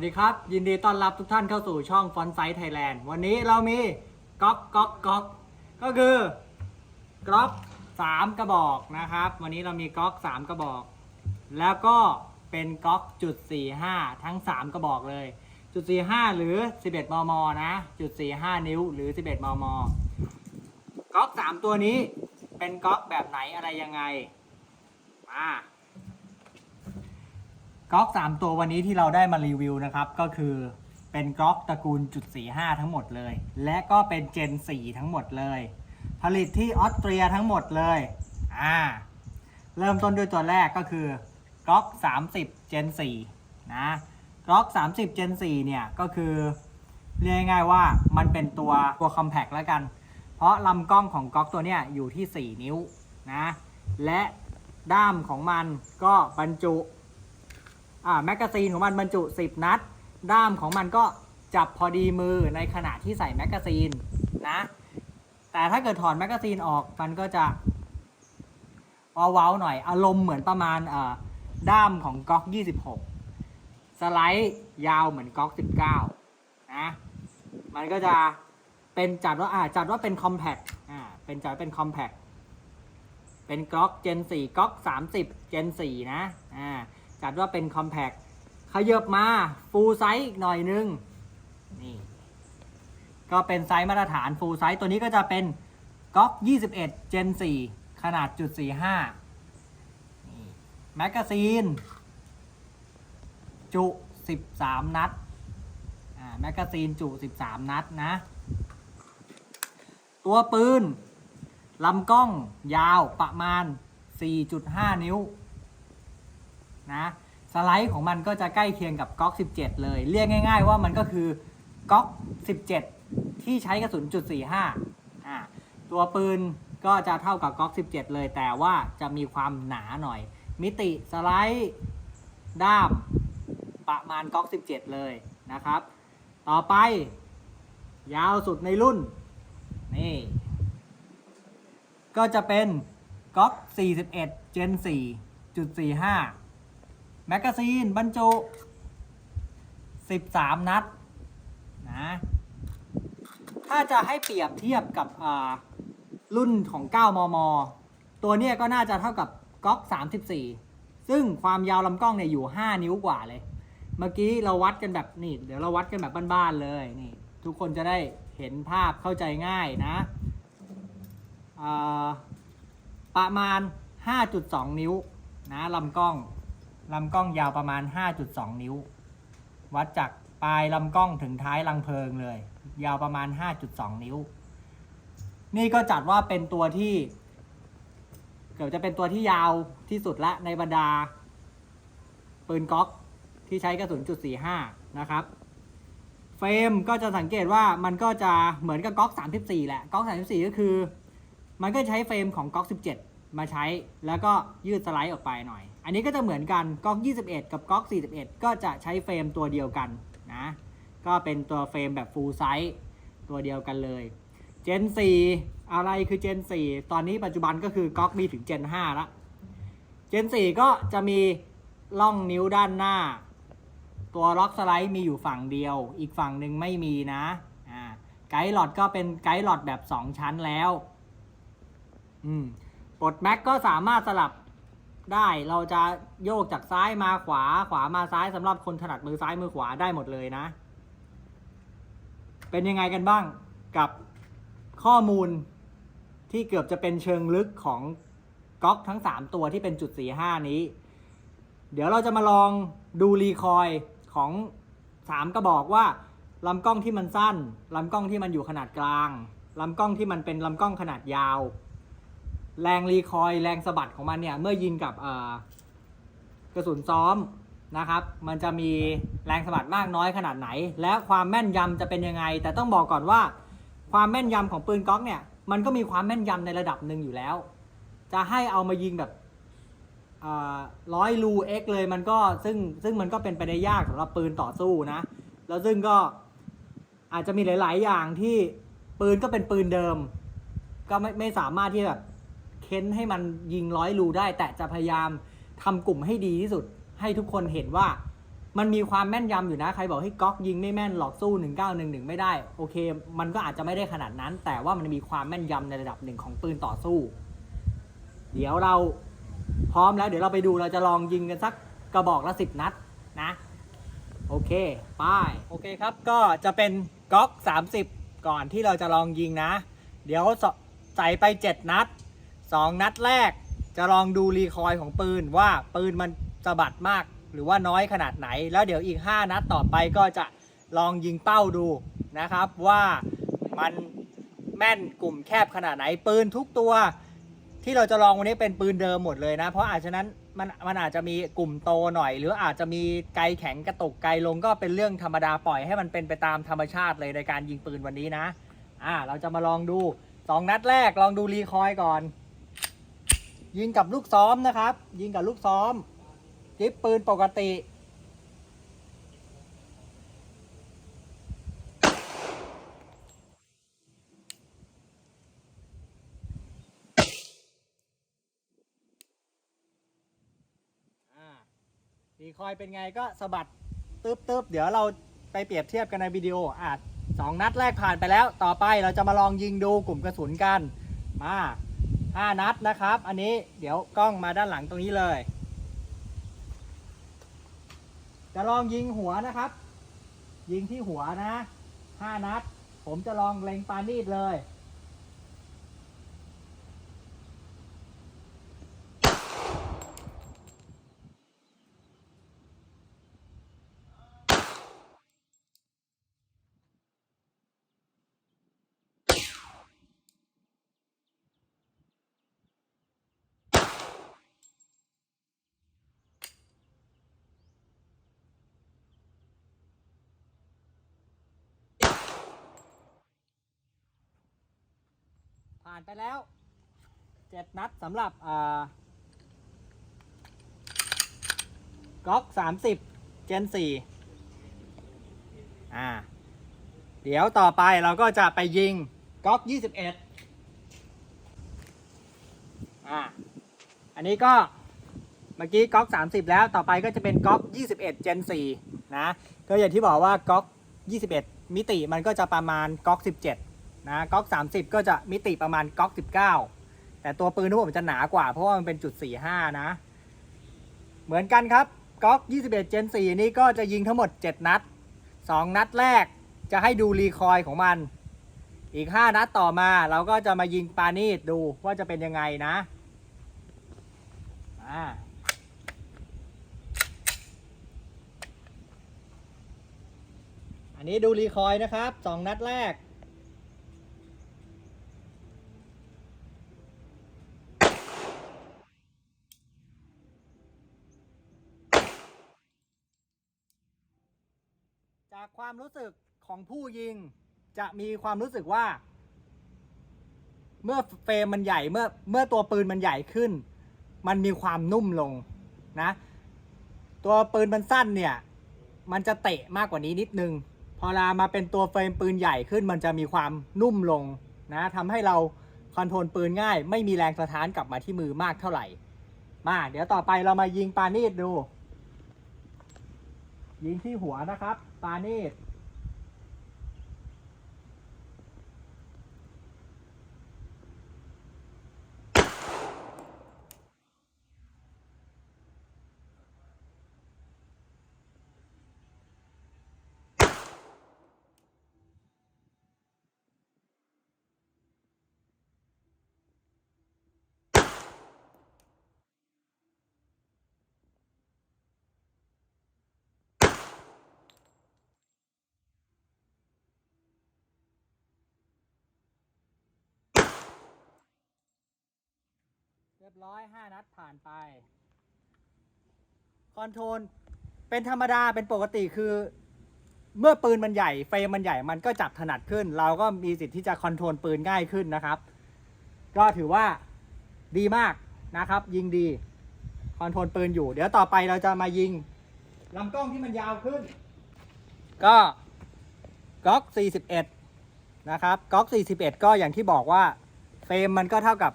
วัสดีครับ ยินดีต้อนรับทุกท่านเข้าสู่ช่องฟอนไซต์ไทยแลนด์วันนี้เรามีก๊อกก๊อกก๊อกก็คือก๊อกสามกระบอกนะครับ วันนี้เรามีก๊อกสามกระบอก แล้วก็เป็นก๊อกจุดสี่ห้าทั้งสามกระบอกเลยจุดสี่ห้าหรือ11มมนะจุดสี่ห้านิ้วหรือ11มมก๊อกสามตัวนี้เป็นก๊อกแบบไหนอะไรยังไงมา ก๊อก3ตัววันนี้ที่เราได้มารีวิวนะครับ ก็คือเป็นก๊อกตระกูลจุด45 ทั้งหมดเลย และก็เป็นเจน 4 ทั้งหมดเลย ผลิตที่ออสเตรียทั้งหมดเลยอ่าเริ่มต้นด้วยตัวแรกก็คือก๊อก30เจน4นะก๊อก30เจน4เนี่ยก็คือเรียกง่ายๆว่ามันเป็นตัวตัวคอมแพคแล้วกัน เพราะลำกล้องของก๊อกตัวเนี้ยอยู่ที่ 4 นิ้วนะและด้ามของมันก็บรรจุ อ่าแมกกาซีนของมันบรรจุ 10 นัด ด้ามของมันก็จับพอดีมือในขณะที่ใส่แมกกาซีนนะ แต่ถ้าเกิดถอดแมกกาซีนออกมันก็จะเว้าๆหน่อยอารมณ์เหมือนประมาณด้ามของก๊อก 26 สไลด์ยาวเหมือนก๊อก 19 นะ มันก็จะเป็นจัดว่าอ่าจัดว่าเป็นคอมแพคอ่าเป็นจัดเป็นคอมแพคเป็นก๊อกเจน4ก๊อก 30 เจน4นะอ่า จัดว่าเป็นคอมแพคขยับมาฟูลไซส์อีกหน่อยนึง นี่ ก็เป็นไซส์มาตรฐานฟูลไซส์ตัวนี้ก็จะเป็นก๊อก21 Gen 4 ขนาดจุด45นี่แมกกาซีน จุ 13 นัดอ่าแมกกาซีนจุ 13 นัดนะ ตัวปืนลำกล้องยาวประมาณ 4.5 นิ้ว นะสไลด์ของมันก็จะใกล้เคียงกับก๊อก 17 เลย เรียกง่าย ๆ ว่ามันก็คือก๊อก 17 ที่ใช้กระสุนจุด45อ่าตัวปืนก็จะเท่ากับก๊อก 17 เลย แต่ว่าจะมีความหนาหน่อย มิติสไลด์ด้ามประมาณก๊อก 17 เลยนะครับ ต่อไป ยาวสุดในรุ่น นี่ ก็จะเป็นก๊อก 41 Gen 4จุด45 แมกกาซีนบรรจุ 13 นัดนะถ้าจะให้เปรียบเทียบกับรุ่นของ 9 มม ตัวนี้ก็น่าจะเท่ากับก๊อก 34 ซึ่งความยาวลำกล้องเนี่ยอยู่ 5 นิ้วกว่าเลย เมื่อกี้เราวัดกันแบบนี่ เดี๋ยวเราวัดกันแบบบ้านๆเลยนี่ทุกคนจะได้เห็นภาพเข้าใจง่ายนะประมาณ 5.2 นิ้วนะลำกล้อง ลำกล้องยาวประมาณ 5.2 นิ้ว วัดจากปลายลำกล้องถึงท้ายรังเพลิงเลย ยาวประมาณ 5.2 นิ้ว นี่ก็จัดว่าเป็นตัวที่ เกือบจะเป็นตัวที่ยาวที่สุดละในบรรดา ปืนก๊อกที่ใช้กระสุนจุด45 นะครับ เฟรมก็จะสังเกตว่ามันก็จะเหมือนกับก๊อก 34 แหละ ก๊อก 34 ก็คือ มันก็ใช้เฟรมของก๊อก 17 มาใช้แล้วก็ยืดสไลด์ออกไปหน่อย อันนี้ก็จะเหมือนกันก๊อก 21 กับก๊อก 41 ก็จะใช้เฟรมตัวเดียวกันนะ ก็เป็นตัวเฟรมแบบ full size ตัวเดียวกันเลย Gen 4 อะไรคือ Gen 4 ตอนนี้ปัจจุบันก็คือก๊อกมีถึง Gen 5ละ Gen 4 ก็จะมีล่องนิ้วด้านหน้า ตัวล็อกสไลด์มีอยู่ฝั่งเดียว อีกฝั่งหนึ่งไม่มีนะอ่าไกด์หลอดก็เป็นไกด์หลอดแบบ 2 ชั้นแล้ว อืม ปลดแม็กก็สามารถสลับได้เราจะโยกจากซ้ายมาขวาขวามาซ้ายสำหรับคนถนัดมือซ้ายมือขวาได้หมดเลยนะ เป็นยังไงกันบ้างกับข้อมูลที่เกือบจะเป็นเชิงลึกของก๊อกทั้ง 3 ตัวที่เป็นจุด 45 นี้ เดี๋ยวเราจะมาลองดูรีคอยของ 3 กระบอกว่าลำกล้องที่มันสั้นลำกล้องที่มันอยู่ขนาดกลางลำกล้องที่มันเป็นลำกล้องขนาดยาว แรงรีคอยล์แรงสะบัดของมันเนี่ย เมื่อยิงกับกระสุนซ้อมนะครับ มันจะมีแรงสะบัดมากน้อยขนาดไหน และความแม่นยำจะเป็นยังไง แต่ต้องบอกก่อนว่า ความแม่นยำของปืนก๊อกเนี่ย มันก็มีความแม่นยำในระดับหนึ่งอยู่แล้ว จะให้เอามายิงแบบร้อยรูเอ็กเลยมันก็ซึ่งซึ่งมันก็เป็นไปได้ยากสำหรับปืนต่อสู้นะ แล้วซึ่งก็อาจจะมีหลาย ๆ อย่างที่ปืนก็เป็นปืนเดิม ก็ไม่ไม่สามารถที่แบบ ค้นให้มันยิงร้อยรูได้ แต่จะพยายามทำกลุ่มให้ดีที่สุด ให้ทุกคนเห็นว่า มันมีความแม่นยำอยู่นะ ใครบอกให้ก๊อกยิงไม่แม่นหลอกสู้1911 ไม่ได้ โอเค มันก็อาจจะไม่ได้ขนาดนั้น แต่ว่ามันมีความแม่นยำในระดับหนึ่งของปืนต่อสู้ เดี๋ยวเราพร้อมแล้ว เดี๋ยวเราไปดูเราจะลองยิงกันสักกระบอกละสิบนัดนะโอเคป้ายโอเคครับก็จะเป็นก๊อก 30 ก่อนที่เราจะลองยิงนะ เดี๋ยวใส่ไป 7 นัด 2 นัดแรกจะลองดูรีคอยของปืนว่าปืนมันสะบัดมาก หรือว่าน้อยขนาดไหน แล้วเดี๋ยวอีก 5 นัดต่อไปก็จะลองยิงเป้าดูนะครับว่ามันแม่นกลุ่มแคบขนาดไหนปืนทุกตัว ที่เราจะลองวันนี้เป็นปืนเดิมหมดเลยนะ เพราะอาจจะนั้นมันมันอาจจะมีกลุ่มโตหน่อย หรืออาจจะมีไกลแข็งกระตุกไกลลงก็เป็นเรื่องธรรมดาปล่อยให้มันเป็นไปตามธรรมชาติเลยในการยิงปืนวันนี้นะอ่าเราจะมาลองดูสองนัดแรกลองดูรีคอยก่อน ยิงกับลูกซ้อมนะครับ ยิงกับลูกซ้อมจิ๊บปืนปกติอ่ารีคอยเป็นไงก็สะบัดตึ๊บตึ๊บเดี๋ยวเราไปเปรียบเทียบกันในวิดีโออะสองนัดแรกผ่านไปแล้ว ต่อไปเราจะมาลองยิงดูกลุ่มกระสุนกัน มา ห้านัดนะครับ อันนี้เดี๋ยวกล้องมาด้านหลังตรงนี้เลย จะลองยิงหัวนะครับ ยิงที่หัวนะห้านัด ผมจะลองเล็งปานีดเลย ผ่านไปแล้วเจ็ดนัดสำหรับอ่าก๊อกสามสิบเจนสี่อ่า เดี๋ยวต่อไปเราก็จะไปยิงก๊อกยี่สิบเอ็ดอ่า อันนี้ก็เมื่อกี้ก๊อก30แล้วต่อไปก็จะเป็นก๊อก21 Gen 4นสี่นะ ก็อย่างที่บอกว่าก๊อก21มิติมันก็จะประมาณก๊อก17 นะก๊อก 30 ก็จะมิติประมาณก๊อก 19 แต่ตัวปืนทุกผมจะหนากว่า เพราะว่ามันเป็นจุด 45 นะ เหมือนกันครับก๊อก 21 Gen 4 นี้ก็จะยิงทั้งหมด 7 นัด 2 นัดแรกจะให้ดูรีคอยล์ของมัน อีก 5 นัดต่อมาเราก็จะมายิงปานีดดูว่าจะเป็นยังไงนะอ่าอันนี้ดูรีคอยล์นะครับสองนัดแรก ความรู้สึกของผู้ยิงจะมีความรู้สึกว่า เมื่อเฟรมมันใหญ่เมื่อเมื่อตัวปืนมันใหญ่ขึ้น มันมีความนุ่มลงนะ ตัวปืนมันสั้นเนี่ย มันจะเตะมากกว่านี้นิดนึง พอลามาเป็นตัวเฟรมปืนใหญ่ขึ้น มันจะมีความนุ่มลงนะทำให้เราคอนโทรลปืนง่าย ไม่มีแรงสะท้านกลับมาที่มือมากเท่าไหร่ มา เดี๋ยวต่อไปเรามายิงปานีดดู ยิงที่หัวนะครับ ปาเนีด รียบร้อย5นัดผ่านไป คอนโทรลเป็นธรรมดาเป็นปกติคือ เมื่อปืนมันใหญ่เฟรมมันใหญ่มันก็จับถนัดขึ้น เราก็มีสิทธิ์ที่จะคอนโทรลปืนง่ายขึ้นนะครับ ก็ถือว่าดีมากนะครับ ยิงดีคอนโทรลปืนอยู่ เดี๋ยวต่อไปเราจะมายิงลำกล้องที่มันยาวขึ้น ก็ก๊อก41 นะครับก๊อก41 ก็อย่างที่บอกว่าเฟรมมันก็เท่ากับ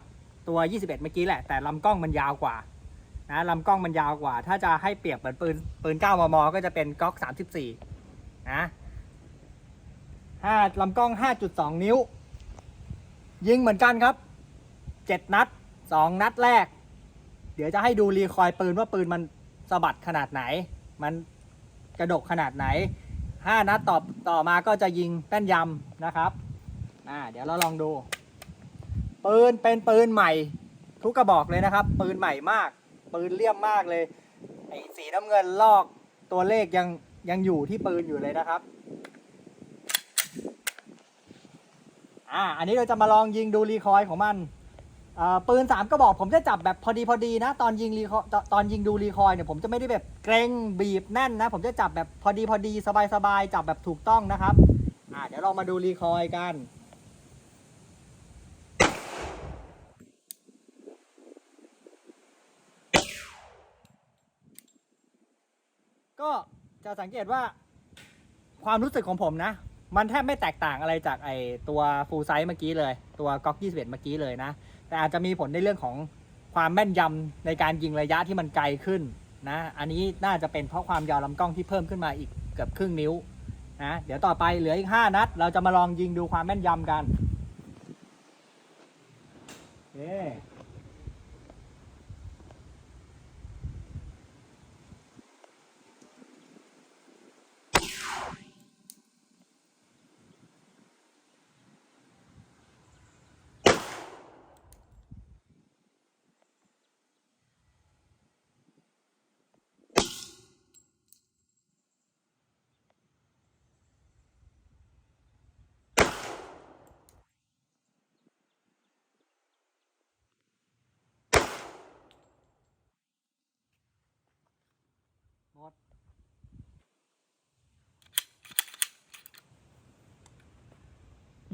ตัว 21 เมื่อกี้แหละ แต่ลำกล้องมันยาวกว่านะลำกล้องมันยาวกว่า ถ้าจะให้เปรียบเหมือนปืนปืน 9 มม ก็จะเป็นก๊อก 34 นะห้าลำกล้อง 5.2 นิ้ว ยิงเหมือนกันครับ 7 นัด 2 นัดแรก เดี๋ยวจะให้ดูรีคอยล์ปืนว่าปืนมันสะบัดขนาดไหน มันกระดกขนาดไหน 5 นัดต่อต่อมาก็จะยิงแป้นยำนะครับ อ่า เดี๋ยวเราลองดู ปืนเป็นปืนใหม่ ทุกกระบอกเลยนะครับ ปืนใหม่มาก ปืนเลี่ยมมากเลยไอ้สีน้ำเงินลอกตัวเลขยังยังอยู่ที่ปืนอยู่เลยนะครับอ่าอันนี้เราจะมาลองยิงดูรีคอยของมันปืนสามกระบอกผมจะจับแบบพอดีพอดีนะ ตอนยิงรีคอยตอนยิงดูรีคอยเนี่ยผมจะไม่ได้แบบเกรงบีบแน่นนะ ผมจะจับแบบพอดีพอดีสบายสบายจับแบบถูกต้องนะครับอ่าเดี๋ยวเรามาดูรีคอยกัน ก็ จะสังเกตว่าความรู้สึกของผมนะ มันแทบไม่แตกต่างอะไรจากไอตัวฟูลไซส์เมื่อกี้เลย ตัวก๊อก21เมื่อกี้เลยนะ แต่อาจจะมีผลในเรื่องของความแม่นยำในการยิงระยะที่มันไกลขึ้นนะ อันนี้น่าจะเป็นเพราะความยาวลำกล้องที่เพิ่มขึ้นมาอีกเกือบครึ่งนิ้วนะ เดี๋ยวต่อไปเหลืออีก 5 นัด เราจะมาลองยิงดูความแม่นยำกันโอ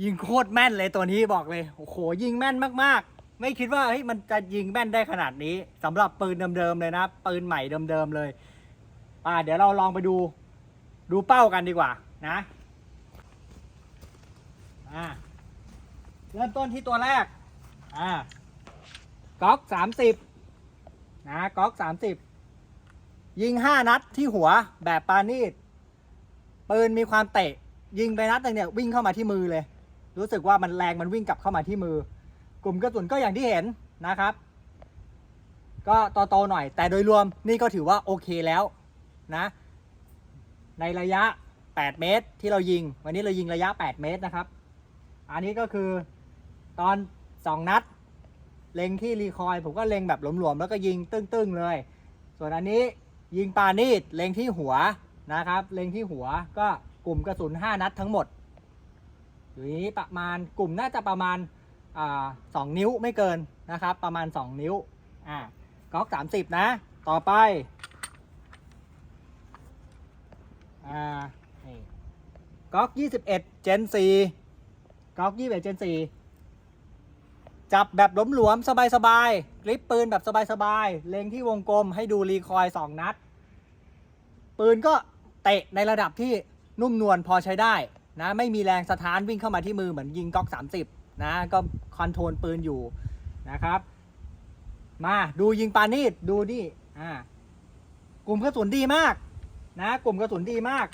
ยิงโคตรแม่นเลยตัวนี้บอกเลย โอ้โห ยิงแม่นมากๆ ไม่คิดว่าเฮ้ยมันจะยิงแม่นได้ขนาดนี้สำหรับปืนเดิมๆเลยนะ ปืนใหม่เดิมๆเลย อ่า เดี๋ยวเราลองไปดู ดูเป้ากันดีกว่า นะอ่าเริ่มต้นที่ตัวแรก อ่าก๊อกสามสิบนะก๊อกสามสิบยิงห้านัดที่หัวแบบปานีดปืนมีความเตะ ยิงไปนัดหนึ่งเนี่ยวิ่งเข้ามาที่มือเลย รู้สึกว่ามันแรงมันวิ่งกลับเข้ามาที่มือ กลุ่มกระสุนก็อย่างที่เห็นนะครับ ก็โตๆหน่อย แต่โดยรวมนี่ก็ถือว่าโอเคแล้วนะ ในระยะ 8 เมตรที่เรายิง วันนี้เรายิงระยะ 8 เมตรนะครับ อันนี้ก็คือตอน 2 นัด เล็งที่รีคอยล์ผมก็เล็งแบบหลวมๆแล้วก็ยิงตึ้งๆเลย ส่วนอันนี้ยิงปานีดเล็งที่หัวนะครับ เล็งที่หัวก็กลุ่มกระสุน 5 นัดทั้งหมด อยู่นี้ประมาณกลุ่มน่าจะประมาณสองนิ้วไม่เกินนะครับ ประมาณ 2 นิ้วอ่าก๊อก30นะ ต่อไปอ่านี่ก๊อก21 Gen 4ก๊อก21 Gen 4จับแบบหลวมๆสบายๆกริปปืนแบบสบายๆ เล็งที่วงกลมให้ดูรีคอยล์2นัด ปืนก็เตะในระดับที่นุ่มนวลพอใช้ได้ นะไม่มีแรงสะท้านวิ่งเข้ามาที่มือเหมือนยิงก๊อก 30 นะก็คอนโทรลปืนอยู่นะครับ มาดูยิงปานีดดูดิอ่ากลุ่มกระสุนดีมากนะกลุ่มกระสุนดีมาก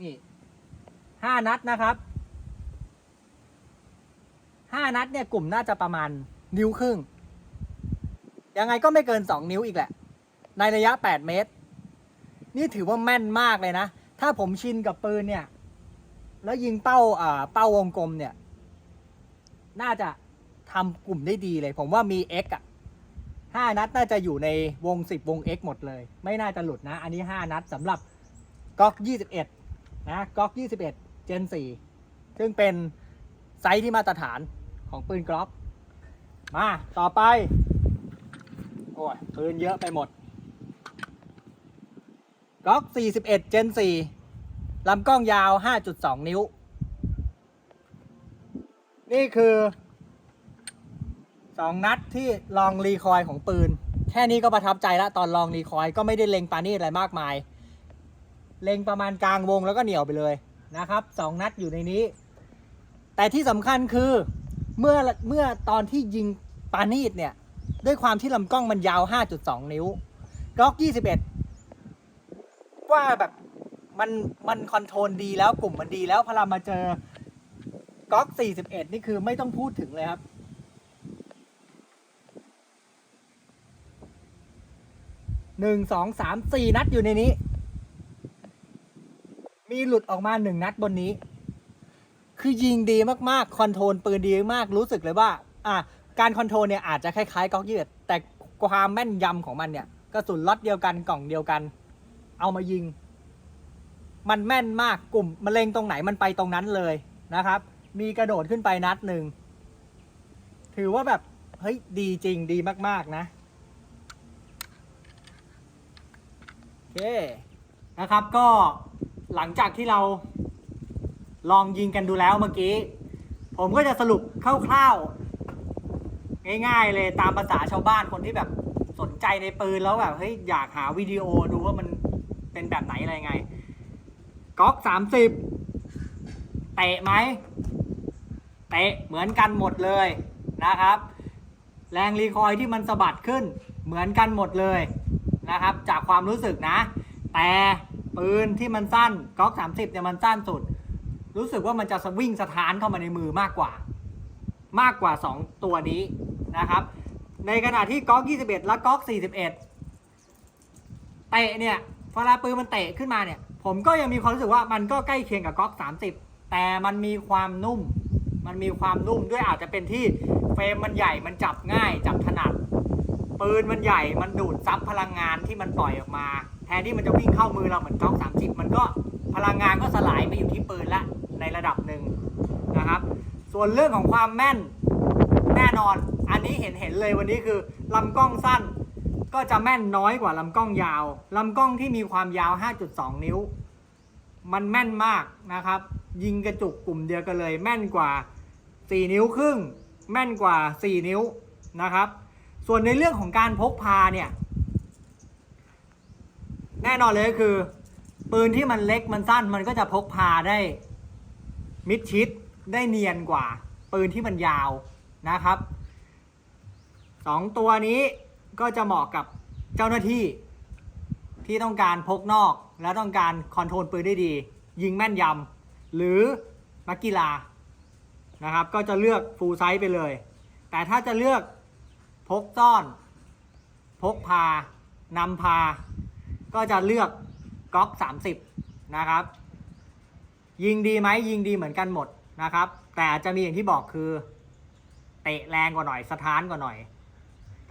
นี่ห้านัดนะครับห้านัดเนี่ยกลุ่มน่าจะประมาณนิ้วครึ่ง ยังไงก็ไม่เกินสองนิ้วอีกแหละ ในระยะแปดเมตร นี่ถือว่าแม่นมากเลยนะ ถ้าผมชินกับปืนเนี่ย แล้วยิงเป้าอ่าเป้าวงกลมเนี่ย น่าจะทำกลุ่มได้ดีเลย ผมว่ามี X อะห้านัดน่าจะอยู่ในวงสิบวง X หมดเลย ไม่น่าจะหลุดนะ อันนี้ห้านัดสำหรับก๊อกยี่สิบเอ็ดนะก๊อกยี่สิบเอ็ดเจนสี่ซึ่งเป็นไซส์ที่มาตรฐานของปืนกล็อกมา ต่อไป โอ้ยปืนเยอะไปหมด ก๊อก41 Gen 4ลำกล้องยาว 5.2 นิ้ว นี่คือ 2 นัดที่ลองรีคอยของปืน แค่นี้ก็ประทับใจแล้วตอนลองรีคอยก็ไม่ได้เล็งปานี่อะไรมากมาย เล็งประมาณกลางวงแล้วก็เหนียวไปเลยนะครับ 2 นัดอยู่ในนี้ แต่ที่สำคัญคือเมื่อเมื่อตอนที่ยิงปานีดเนี่ย ด้วยความที่ลำกล้องมันยาว 5.2 นิ้วก๊อก 21 ว่าแบบมันมันคอนโทรลดีแล้วกลุ่มมันดีแล้วพอเรามาเจอก๊อก 41 นี่คือไม่ต้องพูดถึงเลยครับ หนึ่งสองสามสี่นัดอยู่ในนี้ มีหลุดออกมาหนึ่งนัดบนนี้ คือยิงดีมากๆ คอนโทรลปืนดีมากรู้สึกเลยว่า อะ การคอนโทรลเนี่ยอาจจะคล้ายๆก๊อกยืดแต่ความแม่นยำของมันเนี่ยกระสุนล็อตเดียวกันกล่องเดียวกัน เอามายิง มันแม่นมากกลุ่มมะเร็งตรงไหนมันไปตรงนั้นเลยนะครับ มีกระโดดขึ้นไปนัดหนึ่งถือว่าแบบเฮ้ยดีจริงดีมาก ๆ นะโอเคนะครับก็หลังจากที่เราลองยิงกันดูแล้วเมื่อกี้ ผมก็จะสรุปคร่าวๆ ง่ายๆเลยตามภาษาชาวบ้านคนที่แบบสนใจในปืนแล้วแบบเฮ้ยอยากหาวิดีโอดูว่ามัน เป็นแบบไหนอะไรไงก๊อกสามสิบเตะไหมเตะเหมือนกันหมดเลยนะครับ แรงรีคอยที่มันสะบัดขึ้นเหมือนกันหมดเลยนะครับ จากความรู้สึกนะ แต่ปืนที่มันสั้นก๊อก30เนี่ยมันสั้นสุด รู้สึกว่ามันจะสวิ่งสถานเข้ามาในมือมากกว่า มากกว่า 2 ตัวนี้นะครับ ในขณะที่ก๊อก 21 และก๊อก 41เตะเนี่ย เวลาปืนมันเตะขึ้นมาเนี่ย ผมก็ยังมีความรู้สึกว่ามันก็ใกล้เคียงกับก๊อก30 แต่มันมีความนุ่ม มันมีความนุ่มด้วยอาจจะเป็นที่เฟรมมันใหญ่มันจับง่ายจับถนัด ปืนมันใหญ่มันดูดซับพลังงานที่มันปล่อยออกมา แทนที่มันจะวิ่งเข้ามือเราเหมือนก๊อก30 มันก็พลังงานก็สลายไปอยู่ที่ปืนละในระดับหนึ่งนะครับ ส่วนเรื่องของความแม่นแน่นอน อันนี้เห็นเห็นเลยวันนี้คือลำกล้องสั้น ก็จะแม่นน้อยกว่าลำกล้องยาว ลำกล้องที่มีความยาว 5.2 นิ้ว มันแม่นมากนะครับ ยิงกระจุกกลุ่มเดียวกันเลย แม่นกว่า 4 นิ้วครึ่ง แม่นกว่า 4 นิ้วนะครับ ส่วนในเรื่องของการพกพาเนี่ย แน่นอนเลยก็คือ ปืนที่มันเล็กมันสั้นมันก็จะพกพาได้มิดชิดได้เนียนกว่า ปืนที่มันยาวนะครับสองตัวนี้ ก็จะเหมาะกับเจ้าหน้าที่ที่ต้องการพกนอก และต้องการคอนโทรลปืนได้ดี ยิงแม่นยำหรือนักกีฬานะครับ ก็จะเลือกฟูลไซส์ไปเลย แต่ถ้าจะเลือกพกซ่อน พกพานำพา ก็จะเลือกก๊อก 30 นะครับ ยิงดีไหมยิงดีเหมือนกันหมดนะครับ แต่อาจจะมีอย่างที่บอกคือ เตะแรงกว่าหน่อยสถานกว่าหน่อย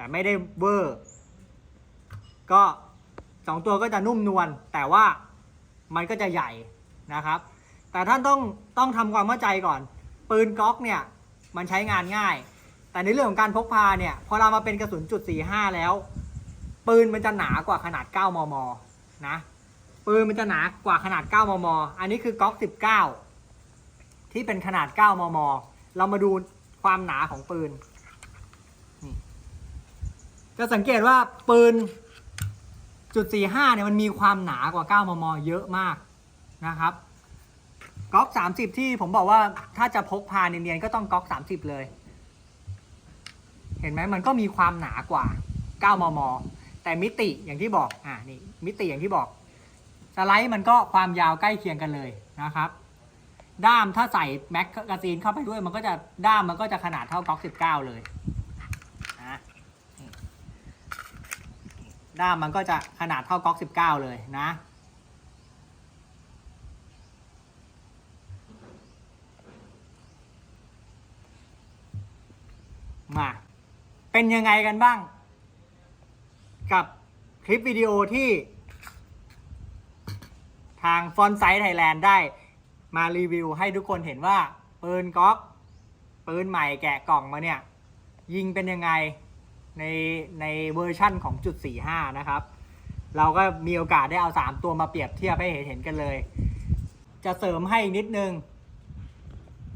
แต่ไม่ได้เวอร์ก็สองตัวก็จะนุ่มนวลแต่ว่ามันก็จะใหญ่นะครับ แต่ท่านต้องต้องทำความเข้าใจก่อน ปืนก๊อกเนี่ย มันใช้งานง่าย แต่ในเรื่องของการพกพาเนี่ย พอเรามาเป็นกระสุนจุด45 แล้ว ปืนมันจะหนากว่าขนาด 9 มม นะ ปืนมันจะหนากว่าขนาด 9 มม อันนี้คือก๊อก 19 ที่เป็นขนาด 9 มม เรามาดูความหนาของปืน จะสังเกตว่าปืนจุด45เนี่ยมันมีความหนากว่า 9 มม เยอะมากนะครับก๊อก 30 ที่ผมบอกว่าถ้าจะพกพาเนียนๆก็ต้องก๊อก 30 เลย เห็นไหมมันก็มีความหนากว่า 9 มม แต่มิติอย่างที่บอกอ่านี่มิติอย่างที่บอกสไลด์มันก็ความยาวใกล้เคียงกันเลยนะครับ ด้ามถ้าใส่แม็กกาซีนเข้าไปด้วยมันก็จะด้ามมันก็จะขนาดเท่าก๊อก 19 เลยนะนี่ ด้ามมันก็จะขนาดเท่าก๊อก 19 เลยนะ มา เป็นยังไงกันบ้าง กับคลิปวิดีโอที่ ทางฟอนไซต์ไทยแลนด์ได้มารีวิวให้ทุกคนเห็นว่าปืนก๊อกปืนใหม่แกะกล่องมาเนี่ย ยิงเป็นยังไง ในในเวอร์ชั่นของจุด45 นะครับ เราก็มีโอกาสได้เอา 3 ตัวมาเปรียบเทียบให้เห็นเห็นกันเลย จะเสริมให้อีกนิดนึง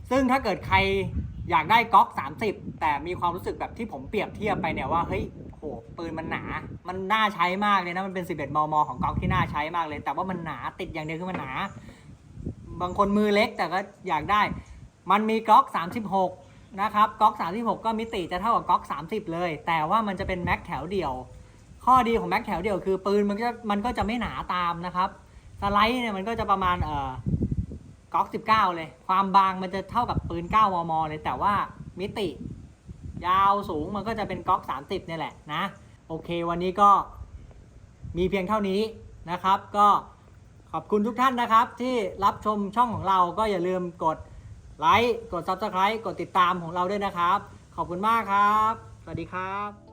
ซึ่งถ้าเกิดใครอยากได้ก๊อก 30 แต่มีความรู้สึกแบบที่ผมเปรียบเทียบไปเนี่ยว่าเฮ้ยโหปืนมันหนา มันน่าใช้มากเลยนะ มันเป็น 11 มม ของก๊อกที่น่าใช้มากเลย แต่ว่ามันหนาติดอย่างเดียวคือมันหนา บางคนมือเล็กแต่ก็อยากได้ มันมีก๊อก 36 นะครับก๊อก 36 ก็มิติจะเท่ากับก๊อก 30 เลย แต่ว่ามันจะเป็นแม็กแถวเดี่ยว ข้อดีของแม็กแถวเดี่ยวคือปืนมันก็มันก็จะไม่หนาตามนะครับสไลด์เนี่ยมันก็จะประมาณเอ่อก๊อก 19 เลย ความบางมันจะเท่ากับปืน 9 มม เลยแต่ว่ามิติ ยาวสูงมันก็จะเป็นก๊อก 30เนี่ยแหละนะ โอเควันนี้ก็มีเพียงเท่านี้นะครับ ก็ขอบคุณทุกท่านนะครับ ที่รับชมช่องของเราก็อย่าลืมกด ไลค์กด Subscribe กดติดตามของเราด้วยนะครับ ขอบคุณมากครับ สวัสดีครับ